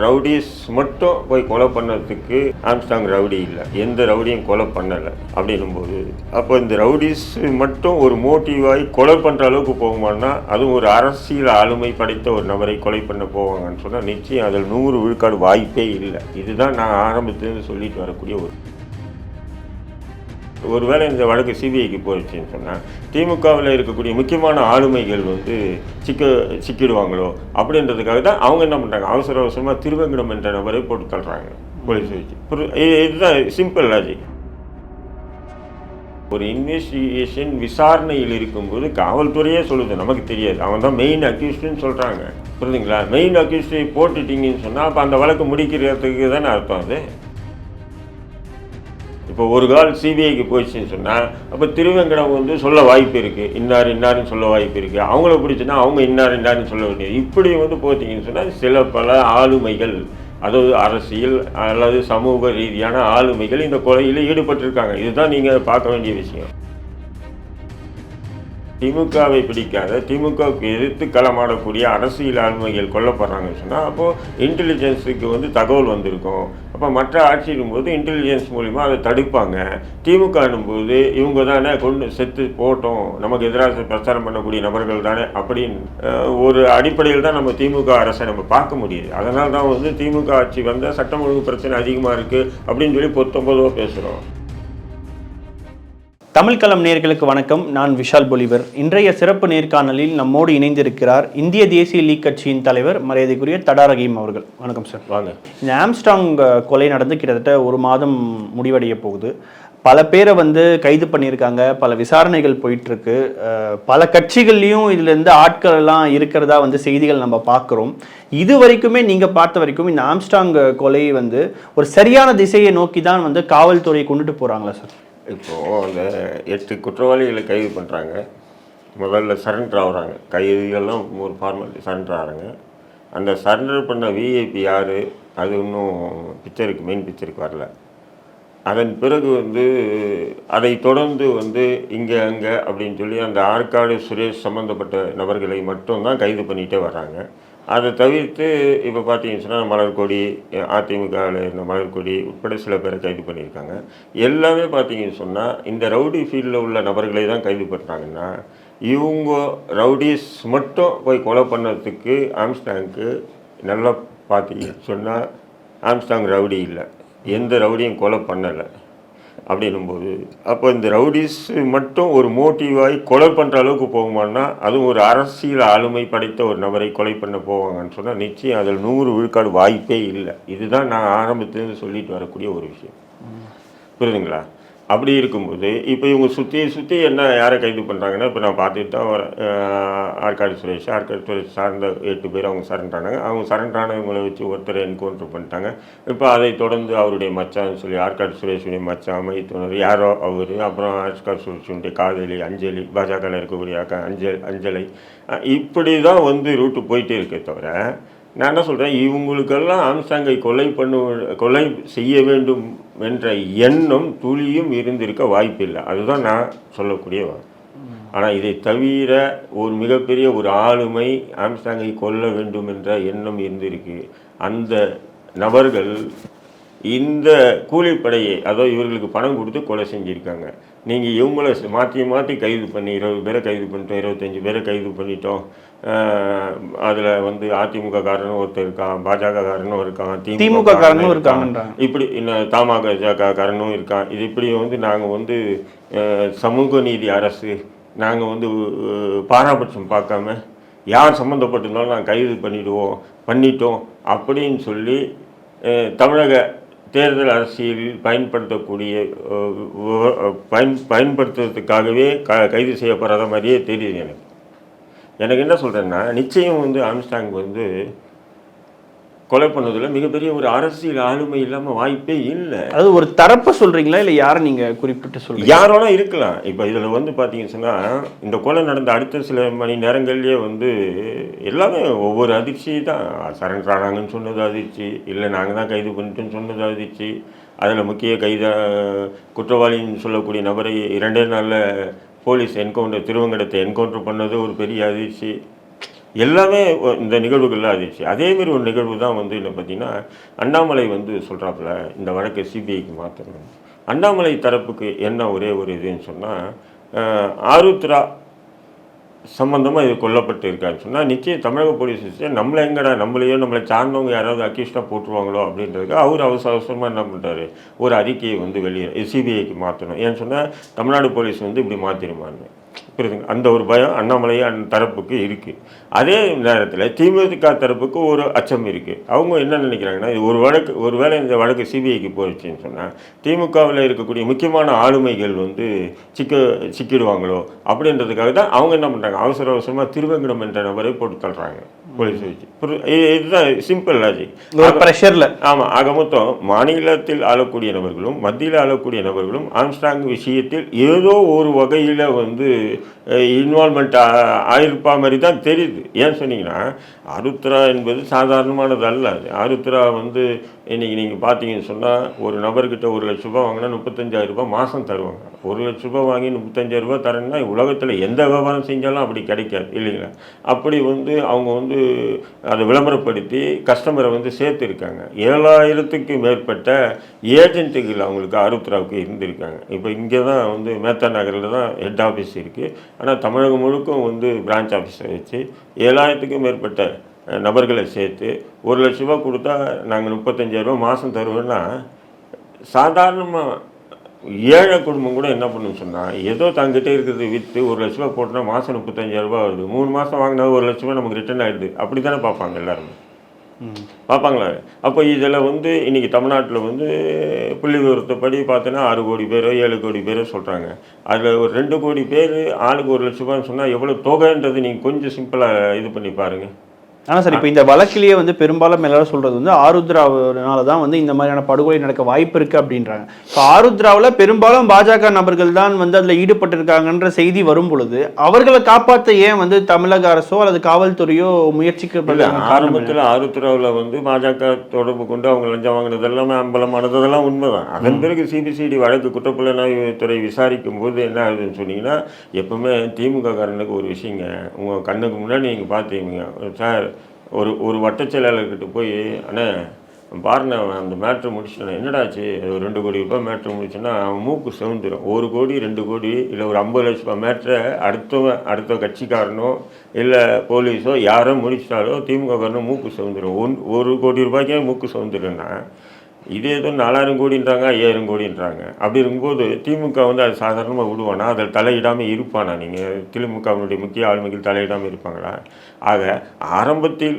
Rowdies மட்டும் போய் கொலை பண்ணதுக்கு ஆம்ஸ்டாங் ரவுடி இல்லை. எந்த ரவுடியும் கொலை பண்ணலை அப்படின்னும் போது அப்போ இந்த ரவுடிஸ் மட்டும் ஒரு மோட்டிவாகி கொலை பண்ணுற அளவுக்கு போகுமான்னா அதுவும் ஒரு அரசியல் ஆளுமை படைத்த ஒரு நபரை கொலை பண்ண போவாங்கன்னு சொன்னால் நிச்சயம் அதில் நூறு விழுக்காடு வாய்ப்பே இல்லை. இதுதான் நான் ஆரம்பத்துலேருந்து சொல்லிட்டு வரக்கூடிய ஒரு ஒருவேளை இந்த வழக்கு சிபிஐக்கு போயிடுச்சுன்னு சொன்னால் திமுகவில் இருக்கக்கூடிய முக்கியமான ஆளுமைகள் வந்து சிக்க சிக்கிடுவாங்களோ அப்படின்றதுக்காக தான் அவங்க என்ன பண்ணுறாங்க அவசர அவசரமாக திருவங்கடம் என்ற நபரை போட்டு தள்ளுறாங்க. போலீஸ் வச்சு. இதுதான் சிம்பிள் லாஜிக் ஒரு இன்வெஸ்டிகேஷன் விசாரணையில் இருக்கும்போது காவல்துறையே சொல்லுது நமக்கு தெரியாது. அவன் தான் மெயின் அக்யூஸ்டுன்னு சொல்கிறாங்க புரியுதுங்களா மெயின் அக்யூஸ்டை போட்டுட்டீங்கன்னு சொன்னால் அப்போ அந்த வழக்கு முடிக்கிறதுக்கு தானே அர்த்தம் அது? இப்போ ஒரு கால் சிபிஐக்கு போயிடுச்சுன்னு சொன்னால் அப்போ திருவேங்கடம் வந்து சொல்ல வாய்ப்பு இருக்குது இன்னார் இன்னாருன்னு சொல்ல வாய்ப்பு இருக்குது அவங்கள பிடிச்சுன்னா அவங்க இன்னார் இன்னாருன்னு சொல்ல வேண்டியது. இப்படி வந்து போத்தீங்கன்னு சொன்னால் சில பல ஆளுமைகள் அதாவது அரசியல் அல்லது சமூக ரீதியான ஆளுமைகள் இந்த கொலையில் ஈடுபட்டிருக்காங்க. இதுதான் நீங்கள் பார்க்க வேண்டிய விஷயம். திமுகவை பிடிக்காத திமுகவுக்கு எதிர்த்து களமாடக்கூடிய அரசியல் ஆளுமைகள் கொல்லப்படுறாங்கன்னு சொன்னால் அப்போது இன்டெலிஜென்ஸுக்கு வந்து தகவல் வந்திருக்கும். அப்போ மற்ற ஆட்சியிடும் போது இன்டெலிஜென்ஸ் மூலிமா அதை தடுப்பாங்க. திமுக போது இவங்க தானே கொண்டு செத்து போட்டோம். நமக்கு எதிராக பிரச்சாரம் பண்ணக்கூடிய நபர்கள் தானே அப்படின்னு ஒரு அடிப்படையில் தான் நம்ம திமுக அரசை நம்ம பார்க்க முடியுது. அதனால தான் வந்து திமுக ஆட்சி வந்தால் சட்டம் ஒழுங்கு பிரச்சனை அதிகமாக இருக்குது அப்படின்னு சொல்லி பத்தொம்பதோ பேசுகிறோம் தமிழ்களம் நேயர்களுக்கு வணக்கம். நான் விஷால் பொலிவர். இன்றைய சிறப்பு நேர்காணலில் நம்மோடு இணைந்திருக்கிறார் இந்திய தேசிய லீக் கட்சியின் தலைவர் மரியாதைக்குரிய தடா ரஹீம் அவர்கள். வணக்கம் சார். வாங்க. இந்த ஆம்ஸ்டாங் கொலை நடந்து கிட்டத்தட்ட ஒரு மாதம் முடிவடைய போகுது. பல பேரை வந்து கைது பண்ணியிருக்காங்க. பல விசாரணைகள் போயிட்டு இருக்கு அஹ், பல கட்சிகள்லையும் இதுல இருந்து ஆட்கள் எல்லாம் இருக்கிறதா வந்து செய்திகள் நம்ம பார்க்குறோம். இது வரைக்குமே நீங்க பார்த்த வரைக்கும் இந்த ஆம்ஸ்டாங் கொலை வந்து ஒரு சரியான திசையை நோக்கி தான் வந்து காவல்துறை கொண்டுட்டு போறாங்களா சார்? இப்போது அந்த எட்டு குற்றவாளிகளை கைது பண்ணுறாங்க. முதல்ல சரண்டர் ஆகுறாங்க. கைதிகள்லாம் ஒரு ஃபார்மாலிட்டி சரண்டர் ஆகிறாங்க. அந்த சரண்டர் பண்ண விஐபி யார்? அது இன்னும் பிக்சருக்கு மெயின் பிக்சருக்கு வரல. அதன் பிறகு வந்து அதை தொடர்ந்து வந்து இங்கே அங்கே அப்படின்னு சொல்லி அந்த ஆற்காடு சுரேஷ் சம்மந்தப்பட்ட நபர்களை மட்டும்தான் கைது பண்ணிகிட்டே வர்றாங்க. அதை தவிர்த்து இப்போ பார்த்தீங்கன்னு சொன்னால் மலர்கொடி அதிமுகவில் இருந்த மலர்கொடி உட்பட சில பேரை கைது பண்ணியிருக்காங்க. எல்லாமே பார்த்தீங்கன்னு சொன்னால் இந்த ரவுடி ஃபீல்டில் உள்ள நபர்களை தான் கைது பண்ணுறாங்கன்னா இவங்க ரவுடிஸ் மட்டும் போய் கொலை பண்ணுறதுக்கு ஆம்ஸ்டாங்க்கு நல்லா பார்த்தீங்கன்னு சொன்னால் ஆம்ஸ்டாங் ரவுடி இல்லை. எந்த ரவுடியும் கொலை பண்ணலை. அப்படின்னும்போது அப்போ இந்த ரவுடிஸ் மட்டும் ஒரு மோட்டிவாகி கொலை பண்ணுற அளவுக்கு போகுமான்னா அதுவும் ஒரு அரசியல் ஆளுமை படைத்த ஒரு நபரை கொலை பண்ண போவாங்கன்னு சொன்னால் நிச்சயம் அதில் நூறு விழுக்காடு வாய்ப்பே இல்லை. இதுதான் நான் ஆரம்பத்துலேருந்து சொல்லிட்டு வரக்கூடிய ஒரு விஷயம். புரியுதுங்களா? அப்படி இருக்கும்போது இப்போ இவங்க சுற்றி சுற்றி என்ன யாரை கைது பண்ணுறாங்கன்னா இப்போ நான் பார்த்துட்டு தான் வரேன். ஆற்காடு சுரேஷ் ஆற்காடு சுரேஷ் சார்ந்த எட்டு பேர் அவங்க சரண்டானாங்க அவங்க சரண்டானவங்களை வச்சு ஒருத்தரை என்கவுண்டர் பண்ணிட்டாங்க. இப்போ அதை தொடர்ந்து அவருடைய மச்சான்னு சொல்லி ஆற்காடு சுரேஷுடைய மச்சான் மைத்துனர் யாரோ அவர் அப்புறம் ஆற்காடு சுரேஷனுடைய காதலி அஞ்சலி பாஜகவில் இருக்கக்கூடிய அக்கா அஞ்சல் அஞ்சலை. இப்படி தான் வந்து ரூட்டு போயிட்டே இருக்கே தவிர நான் என்ன சொல்கிறேன் இவங்களுக்கெல்லாம் ஆம்சாங்கை கொலை பண்ணு கொலை செய்ய வேண்டும் என்ற எண்ணம் துளியும் இருந்திருக்க வாய்ப்பில்லை. அதுதான் நான் சொல்லக்கூடிய ஆனால் இதை தவிர ஒரு மிகப்பெரிய ஒரு ஆளுமை ஆம்சாங்கை கொல்ல வேண்டும் என்ற எண்ணம் இருந்திருக்கு. அந்த நபர்கள் இந்த கூலிப்படையை அதாவது இவர்களுக்கு பணம் கொடுத்து கொலை செஞ்சுருக்காங்க. நீங்கள் இவங்கள மாற்றி மாற்றி கைது பண்ணி இருபது பேரை கைது பண்ணிட்டோம் இருபத்தஞ்சி பேரை கைது பண்ணிட்டோம். அதில் வந்து அதிமுக காரனும் ஒருத்தர் இருக்கான் பாஜக காரனும் இருக்கான் திமுக காரனும் இருக்காங்கன்றாங்க. இப்படி இன்னும் தமாக காரனும் இருக்கான். இது இப்படி வந்து நாங்கள் வந்து சமூக நீதி அரசு நாங்கள் வந்து பாராபட்சம் பார்க்காம யார் சம்மந்தப்பட்டிருந்தாலும் நாங்கள் கைது பண்ணிடுவோம் பண்ணிட்டோம் அப்படின்னு சொல்லி தமிழக தேர்தல் அரசியலில் பயன்படுத்தக்கூடிய பயன் பயன்படுத்துறதுக்காகவே க கைது செய்யப்படுறத மாதிரியே தெரியுது எனக்கு. எனக்கு என்ன சொல்கிறேன்னா நிச்சயம் வந்து ஆம்ஸ்டாங் வந்து கொலை பண்ணதில் மிகப்பெரிய ஒரு அரசியல் ஆளுமை இல்லாமல் வாய்ப்பே இல்லை. அது ஒரு தரப்பை சொல்றீங்களா? இல்லை யாரை நீங்க குறிப்பிட்டு சொல்றீங்க? யாரோனா இருக்கலாம். இப்போ இதில் வந்து பார்த்தீங்கன்னு சொன்னால் இந்த கொலை நடந்த அடுத்த சில மணி நேரங்கள்லேயே வந்து எல்லாமே ஒவ்வொரு அதிர்ச்சி தான். சரண்டர் ஆனாங்கன்னு சொன்னது அதிர்ச்சி இல்லை நாங்கள் தான் கைது பண்ணிட்டோன்னு சொன்னது அதிர்ச்சி. அதில் முக்கிய கைத குற்றவாளின்னு சொல்லக்கூடிய நபரை இரண்டே நாளில் போலீஸ் என்கவுண்டர் திருவங்கடத்தை என்கவுண்டர் பண்ணது ஒரு பெரிய அதிர்ச்சி. எல்லாமே இந்த நிகழ்வுகள்லாம் அதிர்ச்சி. அதேமாரி ஒரு நிகழ்வு தான் வந்து என்ன பார்த்தீங்கன்னா அண்ணாமலை வந்து சொல்கிறாப்புல இந்த வழக்கை சிபிஐக்கு மாற்றணும் அண்ணாமலை தரப்புக்கு என்ன ஒரே ஒரு இதுன்னு சொன்னால் ஆருத்ரா சம்பந்தமாக இது கொல்லப்பட்டு இருக்காருன்னு சொன்னால் நிச்சயம் தமிழக போலீஸ் விஷயம் நம்மளை எங்கடா நம்மளையோ நம்மளை சார்ந்தவங்க யாராவது அக்யூஸ்டாக போட்டுருவாங்களோ அப்படின்றதுக்கு அவர் அவசர அவசரமாக என்ன பண்ணுறாரு ஒரு அறிக்கையை வந்து வெளியே சிபிஐக்கு மாற்றணும் ஏன்னு சொன்னால் தமிழ்நாடு போலீஸ் வந்து இப்படி மாற்றிடுமான்னு புரியுதுங்க? அந்த ஒரு பயம் அண்ணாமலை அந்த தரப்புக்கு இருக்குது அதே நேரத்தில் திமுக தரப்புக்கு ஒரு அச்சம் இருக்குது அவங்க என்ன நினைக்கிறாங்கன்னா இது ஒரு வழக்கு ஒரு வேளை இந்த வழக்கு சிபிஐக்கு போயிடுச்சுன்னு சொன்னால் திமுகவில் இருக்கக்கூடிய முக்கியமான ஆளுமைகள் வந்து சிக்க சிக்கிடுவாங்களோ அப்படின்றதுக்காக தான் அவங்க என்ன பண்ணுறாங்க அவசர அவசரமாக திருவங்கடம் என்ற நபரை போட்டு தள்ளுறாங்க. போலீஸ் வச்சு இதுதான் சிம்பிள் லாஜிக் ப்ரெஷரில் ஆமாம் ஆக மொத்தம் மாநிலத்தில் ஆளக்கூடிய நபர்களும் மத்தியில் ஆளக்கூடிய நபர்களும் ஆம்ஸ்டாங் விஷயத்தில் ஏதோ ஒரு வகையில் வந்து இன்வால்மெண்ட் ஆயிருப்பா மாதிரி தான் தெரியுது. ஏன் சொன்னீங்கன்னா ஆருத்ரா என்பது சாதாரணமானது அல்ல. அது ஆருத்ரா வந்து இன்னைக்கு நீங்கள் பார்த்தீங்கன்னு சொன்னால் ஒரு நபர்கிட்ட ஒரு லட்ச ரூபாய் வாங்கினா முப்பத்தஞ்சாயிரம் ரூபாய் மாதம் தருவாங்க. ஒரு லட்ச ரூபாய் வாங்கி முப்பத்தஞ்சாயிரம் ரூபாய் தரேன்னா உலகத்தில் எந்த வியாபாரம் செஞ்சாலும் அப்படி கிடைக்காது இல்லைங்களா? அப்படி வந்து அவங்க வந்து அதை விளம்பரப்படுத்தி கஸ்டமரை வந்து சேர்த்துருக்காங்க. ஏழாயிரத்துக்கு மேற்பட்ட ஏஜென்ட்டுகள் அவங்களுக்கு ஆருத்ராவுக்கு இருந்திருக்காங்க. இப்போ இங்கே தான் வந்து மேத்தா நகரில் தான் ஹெட் ஆஃபீஸ் இருக்குது ஆனால் தமிழகம் முழுக்கும் வந்து பிரான்ச் ஆஃபீஸை வச்சு ஏழாயிரத்துக்கும் மேற்பட்ட நபர்களை சேர்த்து ஒரு லட்ச ரூபா கொடுத்தா நாங்கள் முப்பத்தஞ்சாயிரரூபா மாதம் தருவோன்னா சாதாரணமாக ஏழை குடும்பம் கூட என்ன பண்ணுன்னு சொன்னால் ஏதோ தங்கிட்ட இருக்கிறது விற்று ஒரு லட்ச ரூபா போட்டோன்னா மாதம் முப்பத்தஞ்சாயிரம் ரூபாய் வருது. மூணு மாதம் வாங்கினா ஒரு லட்ச ரூபா நமக்கு ரிட்டர்ன் ஆகிடுது அப்படி தானே பார்ப்பாங்க எல்லாருமே. பார்ப்பாங்களா? அப்போ இதில் வந்து இன்றைக்கி தமிழ்நாட்டில் வந்து புள்ளி விவரத்தைப்படி பார்த்தோன்னா ஆறு கோடி பேரோ ஏழு கோடி பேரோ சொல்கிறாங்க அதில் ஒரு ரெண்டு கோடி பேர் ஆளுக்கு ஒரு லட்ச ரூபான்னு சொன்னால் எவ்வளோ தொகைன்றது நீங்கள் கொஞ்சம் சிம்பிளாக இது பண்ணி பாருங்கள் ஆனால் சார் இப்போ இந்த வழக்கிலேயே வந்து பெரும்பாலும் எல்லாரும் சொல்றது வந்து ஆருத்ராவினால தான் வந்து இந்த மாதிரியான படுகொலை நடக்க வாய்ப்பு இருக்கு அப்படின்றாங்க. இப்போ ஆருத்ராவில் பெரும்பாலும் பாஜக நபர்கள் தான் வந்து அதில் ஈடுபட்டிருக்காங்கன்ற செய்தி வரும் பொழுது அவர்களை காப்பாற்ற ஏன் வந்து தமிழக அரசோ அல்லது காவல்துறையோ என்ன? ஆரம்பத்தில் ஆருத்ராவில் வந்து பாஜக தொடர்பு கொண்டு அவங்க லஞ்சம் வாங்கினது எல்லாமே அம்பலமானது அதெல்லாம் உண்மைதான். அதன் பிறகு சிபிசிடி வழக்கு குற்றப்புலனாய்வு துறை விசாரிக்கும் போது என்ன ஆகுதுன்னு சொன்னீங்கன்னா எப்பவுமே திமுக காரனுக்கு ஒரு விஷயங்க. உங்கள் கண்ணுக்கு முன்னாடி நீங்கள் பார்த்தீங்க சார் ஒரு ஒரு வட்டச் செயலாளர்கிட்ட போய் அண்ணே பாருண்ணே அவன் அந்த மேட்ரு முடிச்சுட்டேன். என்னடாச்சு? ஒரு ரெண்டு கோடி ரூபாய் மேட்ரு முடிச்சுன்னா அவன் மூக்கு செவந்துடும் ஒரு கோடி ரெண்டு கோடி இல்லை ஒரு ஐம்பது லட்ச ரூபாய் மேட்ரை அடுத்தவன் அடுத்த கட்சிக்காரனோ இல்லை போலீஸோ யாரோ முடிச்சிட்டாலோ திமுக காரனோ மூக்கு செவந்துடும் ஒன் ஒரு கோடி ரூபாய்க்கே மூக்கு செவந்துடுன்னா இது ஏதோ நாலாயிரம் கோடின்றாங்க ஐயாயிரம் கோடின்றாங்க. அப்படி இருக்கும்போது திமுக வந்து அது சாதாரணமாக விடுவானா? அதில் தலையிடாமல் இருப்பானா நீங்கள் திமுகவினுடைய முக்கிய ஆளுமைகள் தலையிடாமல் இருப்பாங்களா? ஆக ஆரம்பத்தில்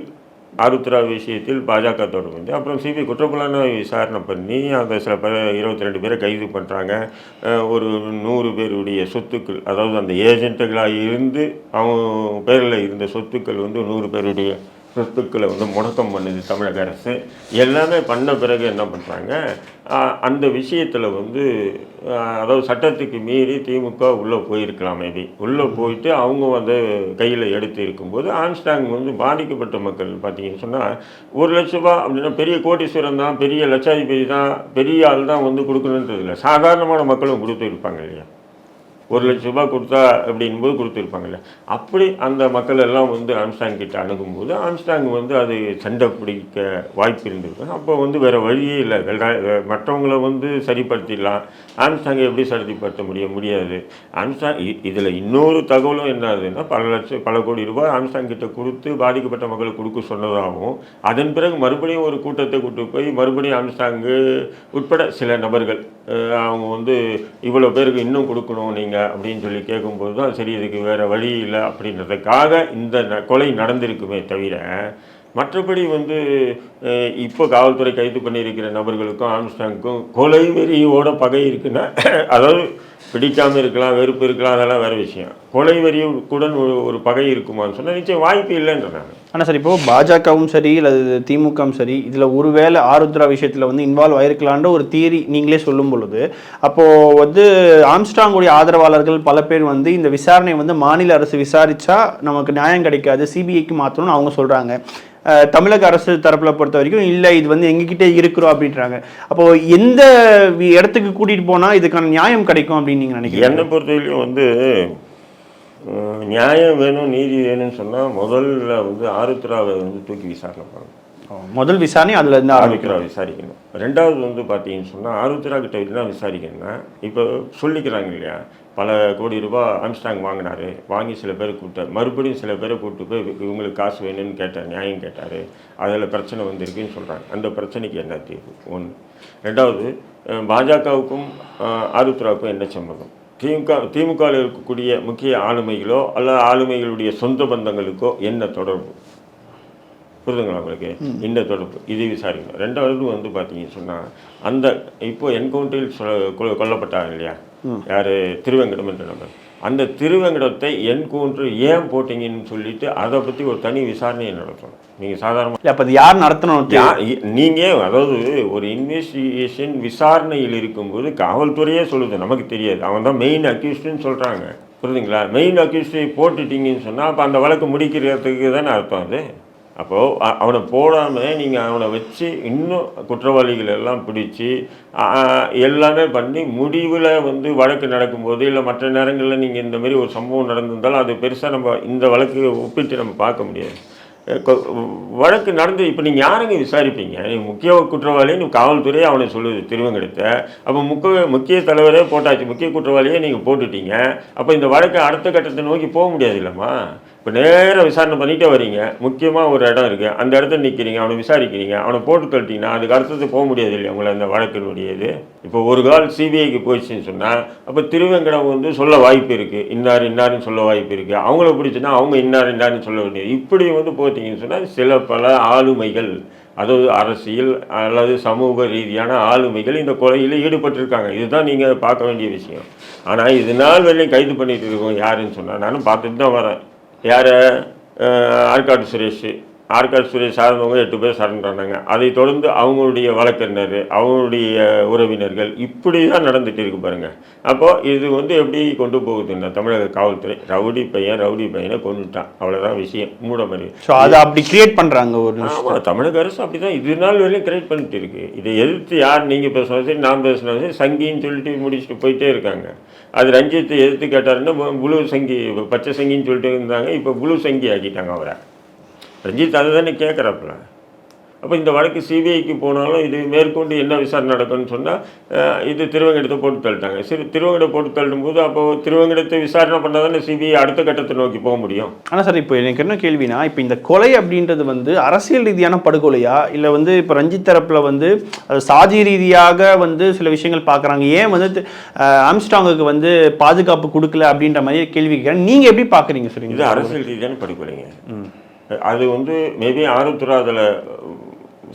ஆருத்ரா விஷயத்தில் பாஜக தொடர்பு அப்புறம் சிபிஐ குற்றப்புலனாய்வு விசாரணை பண்ணி அந்த சில பேர் இருபத்தி ரெண்டு பேரை கைது பண்ணுறாங்க ஒரு நூறு பேருடைய சொத்துக்கள் அதாவது அந்த ஏஜென்ட்டுகளாக இருந்து அவங்க பேரில் இருந்த சொத்துக்கள் வந்து நூறு பேருடைய சொத்துக்களை வந்து முடக்கம் பண்ணுது தமிழக அரசு. எல்லாமே பண்ண பிறகு என்ன பண்ணுறாங்க அந்த விஷயத்தில் வந்து அதாவது சட்டத்துக்கு மீறி திமுக உள்ளே போயிருக்கலாம் மேபி. உள்ளே போயிட்டு அவங்க வந்து கையில் எடுத்து இருக்கும்போது ஆம்ஸ்டாங் வந்து பாதிக்கப்பட்ட மக்கள் பார்த்தீங்கன்னு சொன்னால் ஒரு லட்ச ரூபாய் அப்படின்னா பெரிய கோடீஸ்வரன் தான் பெரிய லட்சாதிபதி தான் பெரிய ஆள் தான் வந்து கொடுக்கணுன்றது இல்லை. சாதாரணமான மக்களும் கொடுத்து இருப்பாங்க இல்லையா? ஒரு லட்ச ரூபாய் கொடுத்தா அப்படின்போது கொடுத்துருப்பாங்கல்ல. அப்படி அந்த மக்கள் எல்லாம் வந்து ஆம்ஸ்டாங் கிட்ட அணுகும்போது ஆம்ஸ்டாங் வந்து அது சண்டை பிடிக்க வாய்ப்பு இருந்திருக்கு. அப்போ வந்து வேறு வழியே இல்லை. மற்றவங்கள வந்து சரிப்படுத்திடலாம். ஆம்ஸ்டாங்கை எப்படி சரிப்படுத்த முடிய முடியாது. ஆம்ஸ்டாங் இதில் இன்னொரு தகவலும் என்ன பல லட்சம் பல கோடி ரூபாய் ஆம்ஸ்டாங் கிட்ட கொடுத்து பாதிக்கப்பட்ட மக்களை கொடுக்க சொன்னதாகவும் அதன் பிறகு மறுபடியும் ஒரு கூட்டத்தை கூட்டு போய் மறுபடியும் ஆம்ஸ்டாங்கு உட்பட சில நபர்கள் அவங்க வந்து இவ்வளோ பேருக்கு இன்னும் கொடுக்கணும் நீங்கள் அப்படின்னு சொல்லி கேட்கும்போது தான் சரி இதுக்கு வேறு வழி இல்லை அப்படின்றதுக்காக இந்த ந- கொலை நடந்திருக்குமே தவிர மற்றபடி வந்து இப்போ காவல்துறை கைது பண்ணியிருக்கிற நபர்களுக்கும் ஆம்ஸ்டாங்க்கும் கொலை வெறியோட பகை இருக்குன்னா அதாவது பிடிக்காமல் இருக்கலாம் வெறுப்பு இருக்கலாம் அதெல்லாம் வேறு விஷயம். கொலை வெறியுடன் ஒரு ஒரு பகை இருக்குமான்னு சொன்னால் நிச்சயம் வாய்ப்பு இல்லைன்றாங்க ஆனால் சார் இப்போ பாஜகவும் சரி அல்லது திமுகவும் சரி இதில் ஒருவேளை ஆருத்ரா விஷயத்தில் வந்து இன்வால்வ் ஆயிருக்கலான்ற ஒரு தியரி நீங்களே சொல்லும் பொழுது அப்போது வந்து ஆம்ஸ்டாங்குடைய ஆதரவாளர்கள் பல பேர் வந்து இந்த விசாரணை வந்து மாநில அரசு விசாரிச்சா நமக்கு நியாயம் கிடைக்காது சிபிஐக்கு மாற்றணும்னு அவங்க சொல்கிறாங்க தமிழக அரசு தரப்பில் பொறுத்த வரைக்கும் இல்லை இது வந்து எங்ககிட்டே இருக்கிறோம் அப்படின்றாங்க. அப்போது எந்த வி- இடத்துக்கு கூட்டிகிட்டு போனால் இதுக்கான நியாயம் கிடைக்கும் அப்படின்னு நீங்கள் நினைக்கிறீங்க? என்னை பொறுத்தவரையிலும் வந்து நியாயம் வேணும் நீதி வேணும்னு சொன்னால் முதல்ல வந்து ஆருத்ராவை வந்து தூக்கி விசாரணை பண்ணணும். முதல் விசாரணை அதுல இருந்து ஆரம்பிக்கும் விசாரிக்கணும் ரெண்டாவது வந்து பார்த்தீங்கன்னு சொன்னால் ஆருத்ரா கிட்ட என்ன விசாரிக்கணும்னா இப்போ சொல்லிக்கிறாங்க இல்லையா? பல கோடி ரூபாய் அம்ஸ்டாங் வாங்கினாரு. வாங்கி சில பேர் கூப்பிட்டார். மறுபடியும் சில பேரை கூப்பிட்டு போய் இவங்களுக்கு காசு வேணும்னு கேட்டார் நியாயம் கேட்டார். அதில் பிரச்சனை வந்திருக்குன்னு சொல்கிறாங்க அந்த பிரச்சனைக்கு என்ன தீர்வு? ஒன்று. ரெண்டாவது பாஜகவுக்கும் ஆருத்ராவுக்கும் என்ன சம்மதம் திமுக திமுகவில் இருக்கக்கூடிய முக்கிய ஆளுமைகளோ அல்லது ஆளுமைகளுடைய சொந்த பந்தங்களுக்கோ என்ன தொடர்பு? புரிதுங்களா உங்களுக்கு? இந்த தொடர்பு இது விசாரிக்கணும். ரெண்டாவது வந்து பார்த்தீங்கன்னு சொன்னால் அந்த இப்போ என்கவுண்டரில் கொல்லப்பட்டாங்க இல்லையா? யார்? திருவேங்கடம் என்ற நபர் அந்த திருவேங்கடத்தை என்கவுண்டர் ஏன் போட்டீங்கன்னு சொல்லிட்டு அதை பற்றி ஒரு தனி விசாரணையை நடத்தணும். நீங்கள் சாதாரண இல்ல அப்ப அது யார் நடத்தணும்? யா- இ- நீங்க அதாவது ஒரு இன்வெஸ்டிகேஷன் விசாரணையில் இருக்கும்போது காவல்துறையே சொல்லுது நமக்கு தெரியாது. அவன் தான் மெயின் அக்யூஸ்டுன்னு சொல்றாங்க. புரியுதுங்களா மெயின் அக்யூஸ்டை போட்டுட்டீங்கன்னு சொன்னா அப்போ அந்த வழக்கு முடிக்கிறதுக்கு தானே அர்த்தம் அது? அப்போது அவனை போடாமல் நீங்கள் அவனை வச்சு இன்னும் குற்றவாளிகள் எல்லாம் பிடிச்சி எல்லாமே பண்ணி முடிவில் வந்து வழக்கு நடக்கும்போது இல்லை மற்ற நேரங்களில் நீங்கள் இந்த மாதிரி ஒரு சம்பவம் நடந்திருந்தாலும் அது பெருசாக நம்ம இந்த வழக்கு ஒப்பிட்டு நம்ம பார்க்க முடியாது. வழக்கு நடந்து இப்போ நீங்கள் யாருங்க விசாரிப்பீங்க? நீங்க முக்கிய குற்றவாளின்னு காவல்துறையே அவனை சொல்லுது திருவங்கடுத்த. அப்போ முக்கிய முக்கிய தலைவரே போட்டாச்சு முக்கிய குற்றவாளியே நீங்கள் போட்டுட்டீங்க. அப்போ இந்த வழக்கு அடுத்த கட்டத்தை நோக்கி போக முடியாது இல்லைம்மா? இப்போ நேராக விசாரணை பண்ணிகிட்டே வரீங்க. முக்கியமாக ஒரு இடம் இருக்குது அந்த இடத்துல நிற்கிறீங்க அவனை விசாரிக்கிறீங்க. அவனை போட்டு தள்ளிட்டீங்கன்னா அதுக்கு அடுத்தது போக முடியாது இல்லையா உங்களை அந்த வழக்கினுடைய இது இப்போ ஒரு கால் சிபிஐக்கு போயிடுச்சுன்னு சொன்னால் அப்போ திருவேங்கடம் வந்து சொல்ல வாய்ப்பு இருக்குது இன்னார் இன்னாருன்னு சொல்ல வாய்ப்பு இருக்குது அவங்கள பிடிச்சுன்னா அவங்க இன்னார் இன்னாருன்னு சொல்ல வேண்டியது. இப்படி வந்து போத்தீங்கன்னு சொன்னால் சில பல ஆளுமைகள் அதாவது அரசியல் அல்லது சமூக ரீதியான ஆளுமைகள் இந்த கொலையில் ஈடுபட்டிருக்காங்க. இதுதான் நீங்கள் பார்க்க வேண்டிய விஷயம். ஆனால் இது நாள் வரையும் கைது பண்ணிட்டு இருக்கோம் யாருன்னு சொன்னால் நானும் பார்த்துட்டு தான் வரேன். யார்? ஆற்காடு சுரேஷ். சுரேஷ் சார்ந்தவங்க எட்டு பேர் சரணாங்க அதை தொடர்ந்து அவங்களுடைய வழக்கறிஞர் அவங்களுடைய உறவினர்கள் இப்படி தான் நடந்துட்டு இருக்கு பாருங்க. அப்போ இது வந்து எப்படி கொண்டு போகுதுன்னா தமிழக காவல்துறை ரவுடி பையன் ரவுடி பையனை கொண்டுட்டான் அவ்வளோதான் விஷயம். மூட மாதிரி ஸோ அதை அப்படி கிரியேட் பண்றாங்க ஒரு தமிழக அரசு அப்படிதான் இது நாள் வரையும் கிரியேட் பண்ணிட்டு இருக்கு. இதை எதிர்த்து யார் நீங்கள் பேசினாலும் சரி நான் பேசினாலும் சரி சங்கின்னு சொல்லிட்டு முடிச்சுட்டு போயிட்டே இருக்காங்க. அது ரஞ்சித்தை எதிர்த்து கேட்டாருன்னா பு- புளு சங்கி பச்சை சங்கின்னு சொல்லிட்டு இருந்தாங்க. இப்போ புளு சங்கி ஆக்கிட்டாங்க அவரை. ரஞ்சித் அதை தானே கேட்குறாப்புல. அப்போ இந்த வழக்கு சிபிஐக்கு போனாலும் இது மேற்கொண்டு என்ன விசாரணை நடக்கும்னு சொன்னால் இது திருவங்கடத்தை போட்டு தள்ளிட்டாங்க. சரி திருவங்கடை போட்டு தள்ளும் போது அப்போ திருவங்கடத்தை விசாரணை பண்ணால் தானே சிபிஐ அடுத்த கட்டத்தை நோக்கி போக முடியும்? ஆனா சார் இப்போ எனக்கு என்ன கேள்வினா இப்போ இந்த கொலை அப்படின்றது வந்து அரசியல் ரீதியான படுகொலையா? இல்லை வந்து இப்போ ரஞ்சித் தரப்புல வந்து சாதி ரீதியாக வந்து சில விஷயங்கள் பார்க்குறாங்க. ஏன் வந்து ஆம்ஸ்டாங்குக்கு வந்து பாதுகாப்பு கொடுக்கல அப்படின்ற மாதிரி கேள்வி கேட்குறேன். நீங்க எப்படி பார்க்குறீங்க சார் இது அரசியல் ரீதியான படுகொலைங்க. அது வந்து மேபி ஆருத்ரா அதில்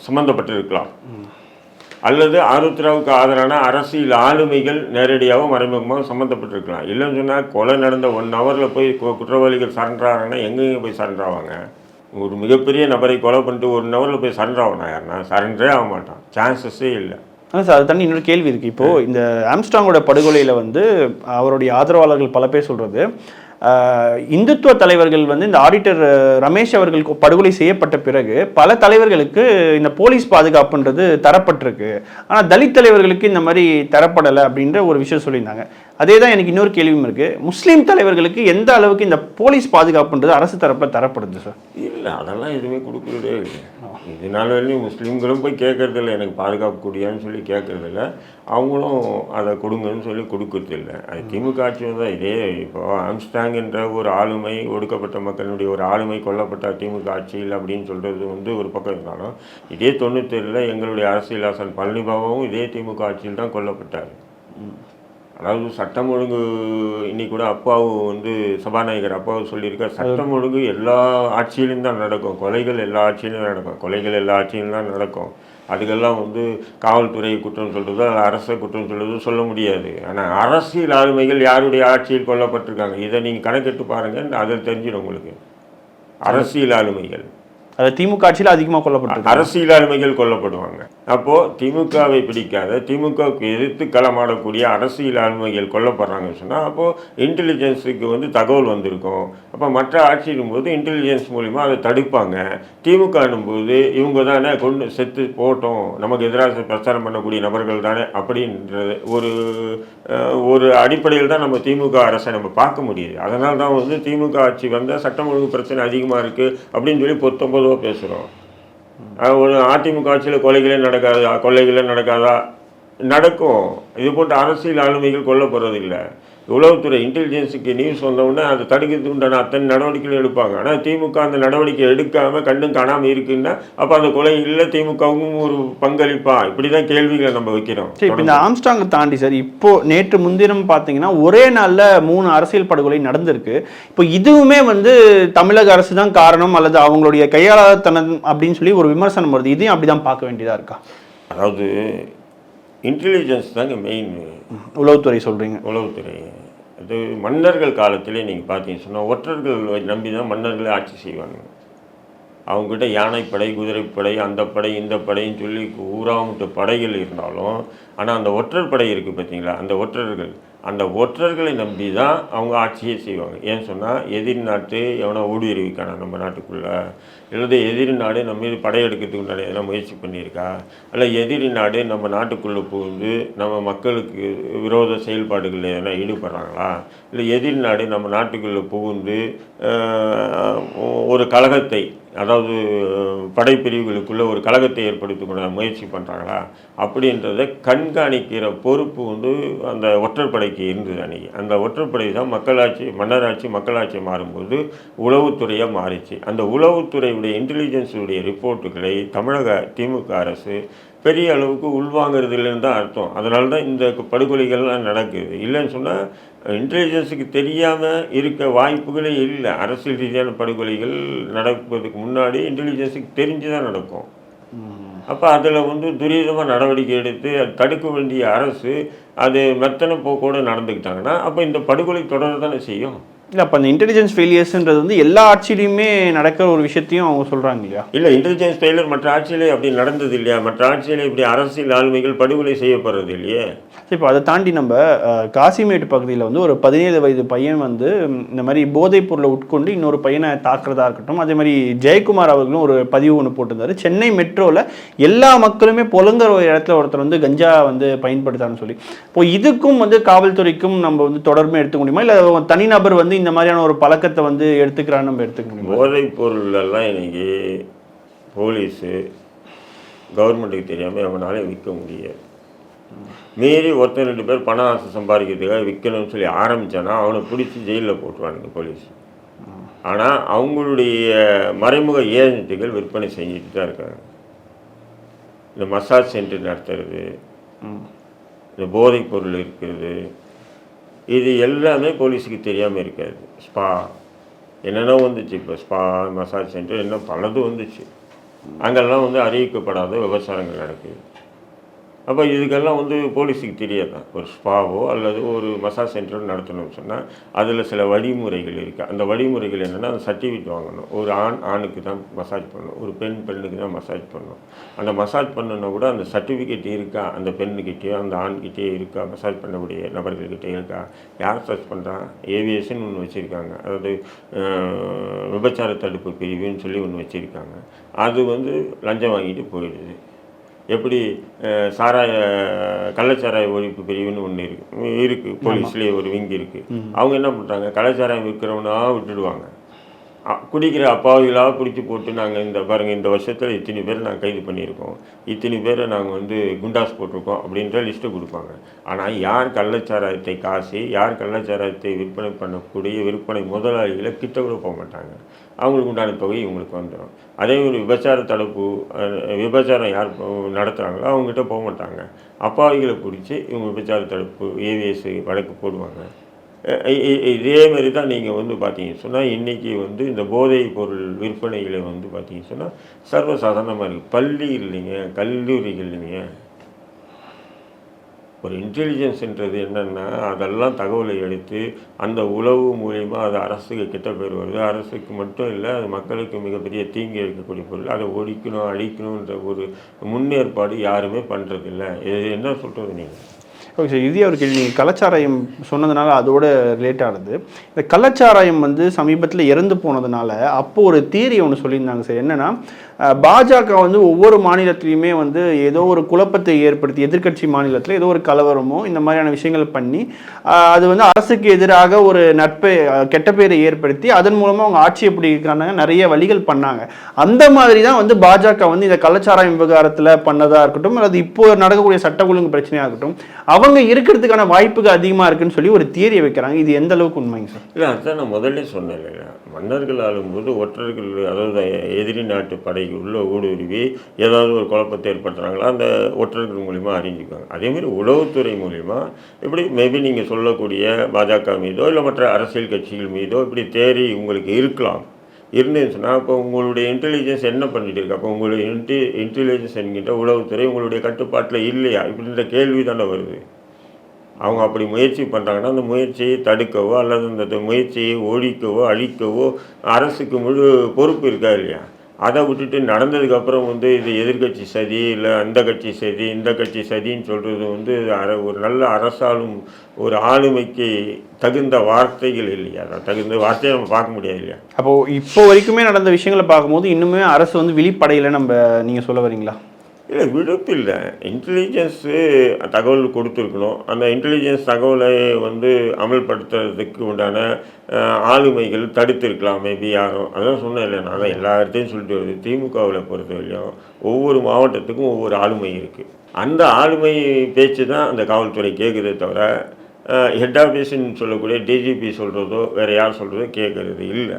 சம்மந்தப்பட்டிருக்கலாம் அல்லது ஆருத்ராவுக்கு ஆதரான அரசியல் ஆளுமைகள் நேரடியாகவும் மறைமுகமாக சம்மந்தப்பட்டிருக்கலாம் இல்லைன்னு சொன்னால் கொலை நடந்த ஒன் ஹவரில் போய் குற்றவாளிகள் சரண்டராங்கன்னா எங்கெங்க போய் சரண்டராவாங்க ஒரு மிகப்பெரிய நபரை கொலை பண்ணிட்டு ஒரு ஹவரில் போய் சரண்டராகணும் யாருன்னா? சரண்டரே ஆக மாட்டான். சான்சஸே இல்லை. ஆனால் சார் அது தண்ணி இன்னொரு கேள்வி இருக்கு. இப்போ இந்த ஆம்ஸ்டாங்கோட படுகொலையில வந்து அவருடைய ஆதரவாளர்கள் பல பேர் சொல்றது ஆஹ், இந்துத்துவ தலைவர்கள் வந்து இந்த ஆடிட்டர் ரமேஷ் அவர்கள் படுகொலை செய்யப்பட்ட பிறகு பல தலைவர்களுக்கு இந்த போலீஸ் பாதுகாப்புன்றது தரப்பட்டிருக்கு. ஆனால் தலித் தலைவர்களுக்கு இந்த மாதிரி தரப்படலை அப்படின்ற ஒரு விஷயம் சொல்லியிருந்தாங்க. அதே தான் எனக்கு இன்னொரு கேள்வியும் இருக்குது முஸ்லீம் தலைவர்களுக்கு எந்த அளவுக்கு இந்த போலீஸ் பாதுகாப்புன்றது அரசு தரப்பில் தரப்படுது சார்? இல்லை அதெல்லாம் எதுவுமே கொடுக்குறதே இல்லை இது நாள் வரையும் முஸ்லீம்களும் போய் கேட்கறது இல்லை எனக்கு பாதுகாப்பு கூடியான்னு சொல்லி கேட்கறது இல்லை அவங்களும் அதை கொடுங்கன்னு சொல்லி கொடுக்கறது இல்லை அது திமுக ஆட்சியில் தான் இதே. இப்போ ஆம்ஸ்டாங் என்ற ஒரு ஆளுமை ஒடுக்கப்பட்ட மக்களுடைய ஒரு ஆளுமை கொல்லப்பட்ட திமுக ஆட்சியில் அப்படின்னு சொல்கிறது வந்து ஒரு பக்கம் இருந்தாலும் இதே தொண்ணூத்தேழில் எங்களுடைய அரசியல் ஆசன் பழனிபாபாவும் இதே திமுக ஆட்சியில் தான் கொல்லப்பட்டார். அதாவது சட்டம் ஒழுங்கு இன்னைக்கு கூட அப்பாவு வந்து சபாநாயகர் அப்பாவு சொல்லியிருக்கார் சட்டம் ஒழுங்கு எல்லா ஆட்சியிலும் தான் நடக்கும். கொலைகள் எல்லா ஆட்சியிலும் நடக்கும். கொலைகள் எல்லா ஆட்சியிலும் தான் நடக்கும். அதுக்கெல்லாம் வந்து காவல்துறை குற்றம் சொல்கிறதோ அரசை குற்றம் சொல்கிறது சொல்ல முடியாது. ஆனால் அரசியல் ஆளுமைகள் யாருடைய ஆட்சியில் கொல்லப்பட்டிருக்காங்க? இதை நீங்கள் கணக்கெட்டு பாருங்கள் அதில் தெரிஞ்சிடும் உங்களுக்கு. அரசியல் ஆளுமைகள். அது திமுக ஆட்சியில் அதிகமாக கொல்லப்பட்டிருக்கு. அரசியல் ஆளுமைகள் கொல்லப்படுவாங்க. அப்போ திமுகவை பிடிக்காத திமுகவுக்கு எதிர்த்து களமாடக்கூடிய அரசியல் ஆளுமைகள் கொல்லப்படுறாங்கன்னு சொன்னால் அப்போது இன்டெலிஜென்ஸுக்கு வந்து தகவல் வந்திருக்கும். அப்போ மற்ற ஆட்சியிடும் போது இன்டெலிஜென்ஸ் மூலிமா அதை தடுப்பாங்க. திமுக போது இவங்க தானே கொண்டு செத்து போட்டோம். நமக்கு எதிராக பிரச்சாரம் பண்ணக்கூடிய நபர்கள் தானே அப்படின்றது ஒரு ஒரு அடிப்படையில் தான் நம்ம திமுக அரசை நம்ம பார்க்க முடியுது. அதனால தான் வந்து திமுக ஆட்சி வந்தால் சட்டம் ஒழுங்கு பிரச்சனை அதிகமாக இருக்குது அப்படின்னு சொல்லி பொத்தொம்பதுவா பேசுகிறோம் ஒரு அதிமுக ஆட்சியில் கொலைகளே நடக்காதா கொள்ளைகளே நடக்காதா? நடக்கும். இது போன்ற அரசியல் ஆளுமைகள் கொல்லப்படுறதில்லை உளவுத்துறை இன்டெலிஜென்ஸுக்கு நியூஸ் வந்தவுடனே அதை தடுக்கிறதுக்கு உண்டான அத்தனை நடவடிக்கைகள் எடுப்பாங்க. ஆனால் திமுக அந்த நடவடிக்கை எடுக்காமல் கண்டும் காணாமல் இருக்குன்னா அப்போ அந்த கொலை இல்லை திமுகவும் ஒரு பங்களிப்பா? இப்படி தான் கேள்விகளை நம்ம வைக்கிறோம். இப்போ இந்த ஆம்ஸ்டாங்கை தாண்டி சார் இப்போ நேற்று முன்தினம் பார்த்தீங்கன்னா ஒரே நாளில் மூணு அரசியல் படுகொலை நடந்திருக்கு. இப்போ இதுவுமே வந்து தமிழக அரசு தான் காரணம் அல்லது அவங்களுடைய கையாளத்தனம் அப்படின்னு சொல்லி ஒரு விமர்சனம் வருது. இதையும் அப்படி தான் பார்க்க வேண்டியதாக இருக்கா? அதாவது இன்டெலிஜென்ஸ் தாங்க மெயின் உளவுத்துறை சொல்கிறீங்க உளவுத்துறை. அது மன்னர்கள் காலத்திலே நீங்கள் பார்த்தீங்கன்னு சொன்னால் ஒற்றர்கள் நம்பி தான் மன்னர்களே ஆட்சி செய்வாங்க. அவங்ககிட்ட யானைப்படை குதிரைப்படை அந்த படை இந்த படைன்னு சொல்லி ஊராமுட்டு படைகள் இருந்தாலும் ஆனால் அந்த ஒற்றர் படை இருக்குது பார்த்தீங்களா? அந்த ஒற்றர்கள். அந்த ஒற்றர்களை நம்பி தான் அவங்க ஆட்சியே செய்வாங்க. ஏன்னு சொன்னால் எதிரி நாட்டு எவனோ ஊடுருவிக்கானா நம்ம நாட்டுக்குள்ளே. இல்லது எதிரி நாடு நம்ம மீது படையெடுக்கிறதுக்கு உண்டான எதனா முயற்சி பண்ணியிருக்கா? இல்லை எதிரி நாடு நம்ம நாட்டுக்குள்ளே புகுந்து நம்ம மக்களுக்கு விரோத செயல்பாடுகளில் எதனா ஈடுபடுறாங்களா? இல்லை எதிரி நாடு நம்ம நாட்டுக்குள்ளே புகுந்து ஒரு கழகத்தை அதாவது படைப்பிரிவுகளுக்குள்ளே ஒரு கழகத்தை ஏற்படுத்திக் முயற்சி பண்ணுறாங்களா? அப்படின்றத கண்காணிக்கிற பொறுப்பு வந்து அந்த ஒற்றற்படைக்கு இருந்தது அன்றைக்கி அந்த ஒற்றற்படை தான் மக்களாட்சி மன்னராட்சி மக்களாட்சி மாறும்போது உளவுத்துறையாக மாறிச்சு. அந்த உளவுத்துறையுடைய இன்டெலிஜென்ஸுடைய ரிப்போர்ட்டுகளை தமிழக திமுக அரசு பெரிய அளவுக்கு உள்வாங்கிறது இல்லைன்னு தான் அர்த்தம். அதனால தான் இந்த படுகொலைகள்லாம் நடக்குது. இல்லைன்னு சொன்னால் இன்டெலிஜென்ஸுக்கு தெரியாமல் இருக்க வாய்ப்புகளே இல்லை. அரசியல் ரீதியான படுகொலைகள் நடப்பதுக்கு முன்னாடி இன்டெலிஜென்ஸுக்கு தெரிஞ்சு தான் நடக்கும். அப்போ அதில் வந்து துரிதமாக நடவடிக்கை எடுத்து அது தடுக்க வேண்டிய அரசு அது மெத்தனை போக்கோடு நடந்துக்கிட்டாங்கன்னா அப்போ இந்த படுகொலை தொடர தானே செய்யும்? இல்லை அப்போ அந்த இன்டெலிஜென்ஸ் ஃபெயிலியர்ஸ்ன்றது வந்து எல்லா ஆட்சியிலையுமே நடக்கிற ஒரு விஷயத்தையும் அவங்க சொல்கிறாங்க இல்லையா? இல்லை இன்டெலிஜென்ஸ் ஃபெயிலியர் மற்ற ஆட்சியிலே அப்படி நடந்தது இல்லையா? மற்ற ஆட்சியிலே இப்படி அரசியல் ஆளுமைகள் படுகொலை செய்யப்படுறது இல்லையே? இப்போ அதை தாண்டி நம்ம காசிமேட்டு பகுதியில் வந்து ஒரு பதினேழு வயது பையன் வந்து இந்த மாதிரி போதைப் பொருளை உட்கொண்டு இன்னொரு பையனை தாக்குறதா இருக்கட்டும் அதே மாதிரி ஜெயக்குமார் அவர்களும் ஒரு பதிவு ஒன்று போட்டிருந்தாரு. சென்னை மெட்ரோவில் எல்லா மக்களுமே புலங்குற ஒரு இடத்துல ஒருத்தர் வந்து கஞ்சா வந்து பயன்படுத்தான்னு சொல்லி. இப்போ இதுக்கும் வந்து காவல்துறைக்கும் நம்ம வந்து தொடர்பு எடுத்துக்க முடியுமா? இல்லை தனிநபர் வந்து இந்த மாதிரியான ஒரு பழக்கத்தை வந்து எடுத்துக்கிறான்னு நம்ம எடுத்துக்க முடியுமா? போதைப் பொருளெல்லாம் இன்னைக்கு போலீஸு கவர்மெண்ட்டுக்கு தெரியாமல் எவனாலையும் விற்க முடியாது. மீறி ஒருத்தர் ரெண்டு பேர் பணம் ஆசை சம்பாதிக்கிறதுக்காக விற்கணும்னு சொல்லி ஆரம்பித்தானா அவனை பிடிச்சி ஜெயிலில் போட்டுருவானுங்க போலீஸ். ஆனால் அவங்களுடைய மறைமுக ஏஜென்ட்டுகள் விற்பனை செஞ்சுட்டு தான் இருக்காங்க. இந்த மசாஜ் சென்டர் நடத்துறது இந்த போதைப் பொருள் இருக்கிறது இது எல்லாமே போலீஸுக்கு தெரியாமல் இருக்காது. ஸ்பா என்னென்ன வந்துச்சு இப்போ ஸ்பா மசாஜ் சென்டர் என்ன பலது வந்துச்சு. அங்கெல்லாம் வந்து அறிவிக்கப்படாத விவசாயங்கள் நடக்குது. அப்போ இதுக்கெல்லாம் வந்து போலீஸுக்கு தெரியாது? ஒரு ஸ்பாவோ அல்லது ஒரு மசாஜ் சென்டரோ நடத்தணும்னு சொன்னால் அதில் சில வழிமுறைகள் இருக்குது அந்த வழிமுறைகள் என்னென்னா அந்த சர்டிஃபிகேட் வாங்கணும். ஒரு ஆண் ஆணுக்கு தான் மசாஜ் பண்ணணும். ஒரு பெண் பெண்ணுக்கு தான் மசாஜ் பண்ணணும். அந்த மசாஜ் பண்ணணுன்னா கூட அந்த சர்டிஃபிகேட் இருக்கா? அந்த பெண்ணுக்கிட்டேயோ அந்த ஆண்கிட்டேயோ இருக்கா? மசாஜ் பண்ணக்கூடிய நபர்கள்கிட்டே இருக்கா? யார் சர்ச் பண்ணுறான் ஏவிஎஸ்ன்னு ஒன்று வச்சுருக்காங்க. அதாவது விபச்சார தடுப்பு பிரிவுன்னு சொல்லி ஒன்று வச்சுருக்காங்க. அது வந்து லஞ்சம் வாங்கிட்டு போயிடுது. எப்படி சாராய கள்ளச்சாராய ஒழிப்பு பிரிவுன்னு ஒன்று இருக்கு. இருக்கு போலீஸ்லேயே ஒரு விங் இருக்கு. அவங்க என்ன பண்ணுறாங்க கள்ளச்சாராயம் விற்கிறவனா விட்டுடுவாங்க. குடிக்கிற அப்பாவிகளாக பிடிச்சி போட்டு நாங்கள் இந்த பாருங்கள் இந்த வருஷத்தில் இத்தனை பேர் நாங்கள் கைது பண்ணியிருக்கோம். இத்தனை பேரை நாங்கள் வந்து குண்டாஸ் போட்டிருக்கோம் அப்படின்ற லிஸ்ட்டு கொடுப்பாங்க. ஆனால் யார் கள்ளச்சாராயத்தை காசு யார் கள்ளச்சாராயத்தை விற்பனை பண்ணக்கூடிய விற்பனை முதலாளிகளை கிட்ட கூட போக மாட்டாங்க. அவங்களுக்கு உண்டான தொகை இவங்களுக்கு வந்துடும் அதே ஒரு விபச்சார தடுப்பு விபச்சாரம் யார் நடத்துகிறாங்களோ அவங்ககிட்ட போக மாட்டாங்க. அப்பாவிகளை பிடிச்சி இவங்க விபச்சார தடுப்பு ஏவிஎஸ் வழக்கு போடுவாங்க. இதே மாதிரி தான் நீங்கள் வந்து பார்த்தீங்கன்னு சொன்னால் இன்றைக்கி வந்து இந்த போதைப் பொருள் விற்பனைகளை வந்து பார்த்தீங்கன்னு சொன்னால் சர்வசாதாரணமாக இருக்குது பள்ளி இல்லைங்க கல்லூரிகள் இல்லைங்க ஒரு இன்டெலிஜென்ஸ்ன்றது என்னென்னா அதெல்லாம் தகவலை எடுத்து அந்த உளவு மூலிமா அது அரசுக்கு கிட்ட பேர் வருது. அரசுக்கு மட்டும் இல்லை அது மக்களுக்கு மிகப்பெரிய தீங்கு இருக்கக்கூடிய பொருள். அதை ஒழிக்கணும் அழிக்கணுன்ற ஒரு முன்னேற்பாடு யாருமே பண்ணுறதில்ல இது என்ன சொல்கிறது நீங்கள் ஓகே சார் இது ஒரு கேள்வி. நீங்கள் கலாச்சாரம் சொன்னதுனால அதோட ரிலேட் ஆனது. இந்த கலாச்சாரம் வந்து சமீபத்தில் இறந்து போனதுனால அப்போது ஒரு தியரி ஒன்று சொல்லியிருந்தாங்க சார் என்னென்னா பாஜக வந்து ஒவ்வொரு மாநிலத்திலையுமே வந்து ஏதோ ஒரு குழப்பத்தை ஏற்படுத்தி எதிர்க்கட்சி மாநிலத்தில் ஏதோ ஒரு கலவரமோ இந்த மாதிரியான விஷயங்கள் பண்ணி அது வந்து அரசுக்கு எதிராக ஒரு நட்பை கெட்ட பேரை ஏற்படுத்தி அதன் மூலமாக அவங்க ஆட்சியை பிடிக்கிறாங்க நிறைய வழிகள் பண்ணாங்க. அந்த மாதிரி தான் வந்து பாஜக வந்து இந்த கள்ளச்சாராயம் விவகாரத்தில் பண்ணதாக இருக்கட்டும் அல்லது இப்போ நடக்கக்கூடிய சட்ட ஒழுங்கு பிரச்சனையாக இருக்கட்டும் அவங்க இருக்கிறதுக்கான வாய்ப்புகள் அதிகமாக இருக்குன்னு சொல்லி ஒரு தியரியை வைக்கிறாங்க. இது எந்த அளவுக்கு உண்மைங்க சார்? இல்லை அதுதான் நான் முதல்ல சொன்னேன் மன்னர்கள் ஆளும்போது ஒற்றர்கள் அதாவது எதிரி நாட்டு படைக்கு உள்ளே ஊடுருவி ஏதாவது ஒரு குழப்பத்தை ஏற்படுத்துகிறாங்களா அந்த ஒற்றர்கள் மூலிமா அறிஞ்சிக்குவாங்க அதேமாதிரி உளவுத்துறை மூலிமா இப்படி மேபி நீங்கள் சொல்லக்கூடிய பாஜக மீதோ இல்லை மற்ற அரசியல் கட்சிகள் மீதோ இப்படி தேறி உங்களுக்கு இருக்கலாம். இருந்துச்சுன்னா அப்போ உங்களுடைய இன்டெலிஜென்ஸ் என்ன பண்ணிட்டு இருக்கு? அப்போ உங்களுடைய இன்டி இன்டெலிஜென்ஸ் என்கின்ற உளவுத்துறை உங்களுடைய கட்டுப்பாட்டில் இல்லையா? இப்படின்ற கேள்வி தானே வருது. அவங்க அப்படி முயற்சி பண்ணுறாங்கன்னா அந்த முயற்சியை தடுக்கவோ அல்லது அந்த முயற்சியை ஒழிக்கவோ அழிக்கவோ அரசுக்கு முழு பொறுப்பு இருக்கா இல்லையா? அதை விட்டுட்டு நடந்ததுக்கப்புறம் வந்து இது எதிர்க்கட்சி சதி இல்லை அந்த கட்சி சதி இந்த கட்சி சதின்னு சொல்கிறது வந்து அர ஒரு நல்ல அரசாலும் ஒரு ஆளுமைக்கு தகுந்த வார்த்தைகள் இல்லையா? தகுந்த வார்த்தையை நம்ம பார்க்க முடியாது இல்லையா? அப்போது இப்போ வரைக்குமே நடந்த விஷயங்களை பார்க்கும்போது இன்னுமே அரசு வந்து விழிப்படையில நம்ம நீங்கள் சொல்ல வரீங்களா? இல்லை விடுப்பு இல்லை இன்டெலிஜென்ஸு தகவல் கொடுத்துருக்கணும். அந்த இன்டெலிஜென்ஸ் தகவலை வந்து அமல்படுத்துறதுக்கு உண்டான ஆளுமைகள் தடுத்திருக்கலாம் மேபி யாரும் அதான் சொன்னேன் இல்லை நான் எல்லா இடத்தையும் சொல்லிட்டு வருது. திமுகவில் பொறுத்தவரையும் ஒவ்வொரு மாவட்டத்துக்கும் ஒவ்வொரு ஆளுமை இருக்குது அந்த ஆளுமை பேச்சு தான் அந்த காவல்துறை கேட்குதே தவிர ஹெட் ஆஃபீஸ்ன்னு சொல்லக்கூடிய டிஜிபி சொல்கிறதோ வேறு யார் சொல்கிறதோ கேட்குறது இல்லை.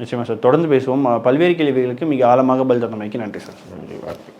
நிச்சயமா சார். தொடர்ந்து பேசுவோம். பல்வேறு கேள்விகளுக்கு மிக ஆழமாக பதில் தந்தமைக்கு நன்றி சார். நன்றி வார்த்தை